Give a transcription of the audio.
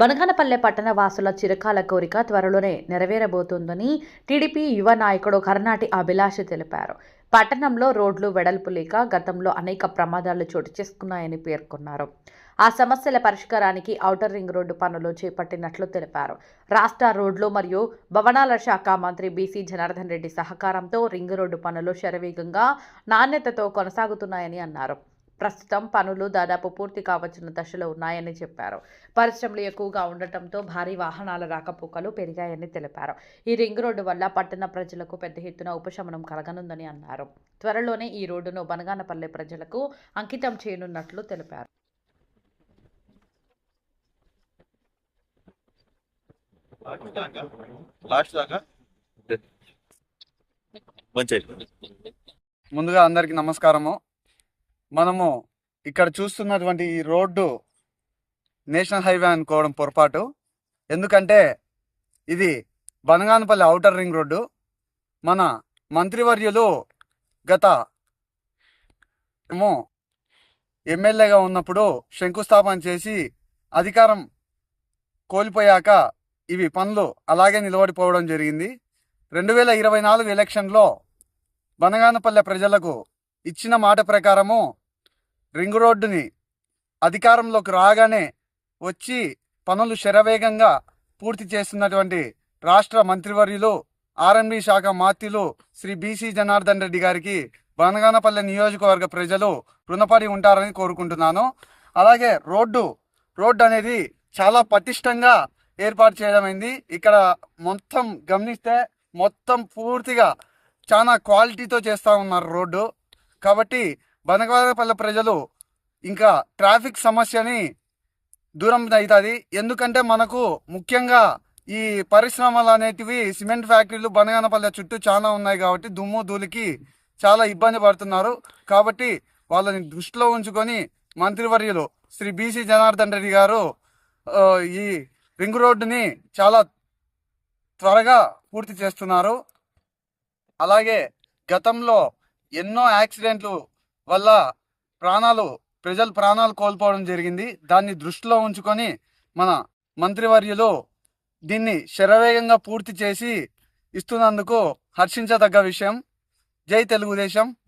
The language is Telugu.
బనగానపల్లె పట్టణ వాసుల చిరకాల కోరిక త్వరలోనే నెరవేరబోతుందని టీడీపీ యువ నాయకుడు కర్ణాటి అభిలాష్ తెలిపారు. పట్టణంలో రోడ్లు వెడల్పు లేక గతంలో అనేక ప్రమాదాలు చోటు చేసుకున్నాయని పేర్కొన్నారు. ఆ సమస్యల పరిష్కారానికి ఔటర్ రింగ్ రోడ్డు పనులు చేపట్టినట్లు తెలిపారు. రాష్ట్ర రోడ్లు మరియు భవనాల శాఖ మంత్రి బీసీ జనార్దన్ రెడ్డి సహకారంతో రింగ్ రోడ్డు పనులు శరవేగంగా నాణ్యతతో కొనసాగుతున్నాయని అన్నారు. ప్రస్తుతం పనులు దాదాపు పూర్తి కావచ్చున్న దశలో ఉన్నాయని చెప్పారు. పరిశ్రమలు ఎక్కువగా ఉండటంతో భారీ వాహనాల రాకపోకలు పెరిగాయని తెలిపారు. ఈ రింగ్ రోడ్డు వల్ల పట్టణ ప్రజలకు పెద్ద ఎత్తున ఉపశమనం కలగనుందని అన్నారు. త్వరలోనే ఈ రోడ్డును బనగానపల్లె ప్రజలకు అంకితం చేయనున్నట్లు తెలిపారు. ముందుగా అందరికీ నమస్కారము. మనము ఇక్కడ చూస్తున్నటువంటి ఈ రోడ్డు నేషనల్ హైవే అనుకోవడం పొరపాటు. ఎందుకంటే ఇది బనగానపల్లి ఔటర్ రింగ్ రోడ్డు. మన మంత్రివర్యులు గత ఏమో ఎమ్మెల్యేగా ఉన్నప్పుడు శంకుస్థాపన చేసి అధికారం కోల్పోయాక ఇవి పనులు అలాగే నిలబడిపోవడం జరిగింది. రెండు వేల ఇరవై నాలుగు ఎలక్షన్లో బనగానపల్లె ప్రజలకు ఇచ్చిన మాట ప్రకారము రింగ్ రోడ్డుని అధికారంలోకి రాగానే వచ్చి పనులు శరవేగంగా పూర్తి చేస్తున్నటువంటి రాష్ట్ర మంత్రివర్యులు ఆర్ఎండ్బి శాఖ మాత్యులు శ్రీ బీసీ జనార్దన్ రెడ్డి గారికి బనగానపల్లె నియోజకవర్గ ప్రజలు రుణపడి ఉంటారని కోరుకుంటున్నాను. అలాగే రోడ్డు రోడ్డు అనేది చాలా పటిష్టంగా ఏర్పాటు చేయడమైంది. ఇక్కడ మొత్తం గమనిస్తే మొత్తం పూర్తిగా చాలా క్వాలిటీతో చేస్తూ ఉన్నారు రోడ్డు. కాబట్టి బనగానపల్లె ప్రజలు ఇంకా ట్రాఫిక్ సమస్యని దూరం అవుతుంది. ఎందుకంటే మనకు ముఖ్యంగా ఈ పరిశ్రమలు అనేటివి సిమెంట్ ఫ్యాక్టరీలు బనగానపల్లె చుట్టూ చాలా ఉన్నాయి కాబట్టి దుమ్ము ధూళికి చాలా ఇబ్బంది పడుతున్నారు. కాబట్టి వాళ్ళని దృష్టిలో ఉంచుకొని మంత్రివర్యులు శ్రీ బీసీ జనార్దన్ రెడ్డి గారు ఈ రింగ్ రోడ్డుని చాలా త్వరగా పూర్తి చేస్తున్నారు. అలాగే గతంలో ఎన్నో యాక్సిడెంట్లు వల్ల ప్రాణాలు ప్రజలు ప్రాణాలు కోల్పోవడం జరిగింది. దాన్ని దృష్టిలో ఉంచుకొని మన మంత్రివర్యులు దీన్ని శరవేగంగా పూర్తి చేసి ఇస్తున్నందుకు హర్షించదగ్గ విషయం. జై తెలుగుదేశం.